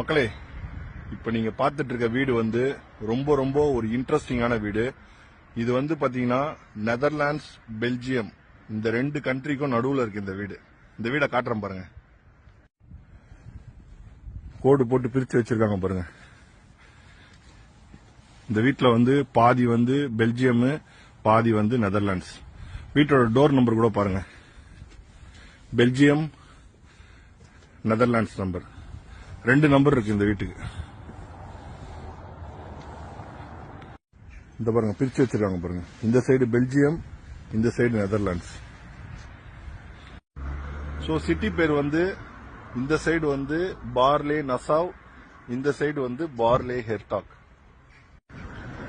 மக்களே இப்போ நீங்க பார்த்துட்டு இருக்க வீடு வந்து ரொம்ப ரொம்ப ஒரு இன்ட்ரெஸ்டிங்கான வீடு. இது வந்து பாத்தீங்கன்னா நெதர்லாண்ட்ஸ் பெல்ஜியம் இந்த ரெண்டு கண்ட்ரிக்கும் நடுவில் இருக்கு இந்த வீடு. இந்த வீடை காட்டுறேன் பாருங்க. கோடு போட்டு பிரித்து வச்சிருக்காங்க பாருங்க. இந்த வீட்டில் வந்து பாதி வந்து பெல்ஜியம் பாதி வந்து நெதர்லாண்ட்ஸ் வீட்டோட டோர் நம்பர் கூட பாருங்க. பெல்ஜியம் நெதர்லாண்ட்ஸ் நம்பர் ரெண்டு நம்பர் இருக்கு இந்த வீட்டுக்கு. இந்த பாருங்க பிரிச்சு வச்சிருக்காங்க பாருங்க. இந்த சைடு பெல்ஜியம் இந்த சைடு நெதர்லாண்ட்ஸ். சோ சிட்டி பேர் வந்து இந்த சைடு வந்து பார்லே நசாவ் இந்த சைடு வந்து பார்லே ஹெர்டாக்.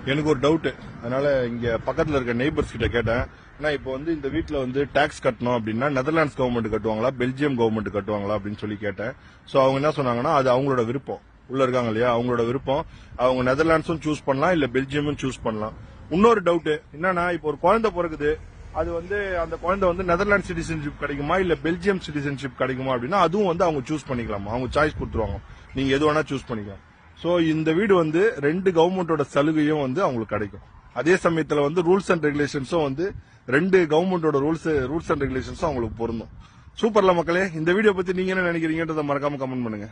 எனக்கு ஒரு டவுட் அதனால இங்க பக்கத்துல இருக்க நெய்பர்ஸ் கிட்ட கேட்டேன். ஏன்னா இப்போ வந்து இந்த வீட்டில் வந்து டாக்ஸ் கட்டணும் அப்படின்னா நெதர்லாண்ட்ஸ் கவர்மெண்ட் கட்டுவாங்களா? பெல்ஜியம் கவர்மெண்ட் கட்டுவாங்களா? அப்படின்னு சொல்லி கேட்டேன். சோ அவங்க என்ன சொன்னாங்கன்னா அது அவங்களோட விருப்பம். உள்ள இருக்காங்க இல்லையா? அவங்களோட விருப்பம். அவங்க நெதர்லாண்ட்ஸும் சூஸ் பண்ணலாம் இல்ல பெல்ஜியமும் சூஸ் பண்ணலாம். இன்னொரு டவுட் என்னன்னா இப்போ ஒரு குழந்தை பிறகுது அது வந்து அந்த குழந்தை வந்து நெதர்லாண்ட் சிட்டிசன்ஷிப் கிடைக்குமா? இல்ல பெல்ஜியம் சிட்டிசன்ஷிப் கிடைக்குமா அப்படின்னா அதுவும் வந்து அவங்க சூஸ் பண்ணிக்கலாமா? அவங்க சாய்ஸ் கொடுத்துருவாங்க. நீங்க எது வேணா சூஸ் பண்ணிக்கலாம். சோ இந்த வீடு வந்து ரெண்டு கவர்மெண்டோட சலுகையும் வந்து அவங்களுக்கு கிடைக்கும். அதே சமயத்துல வந்து ரூல்ஸ் அண்ட் ரெகுலேஷன்ஸும் வந்து ரெண்டு கவர்மெண்டோட ரூல்ஸ் ரூல்ஸ் அண்ட் ரெகுலேஷன்ஸும் அவங்களுக்கு பொருந்தும். சூப்பர்ல மக்களே இந்த வீடியோ பத்தி நீங்க என்ன நினைக்கிறீங்கன்றத மறக்காம கமெண்ட் பண்ணுங்க.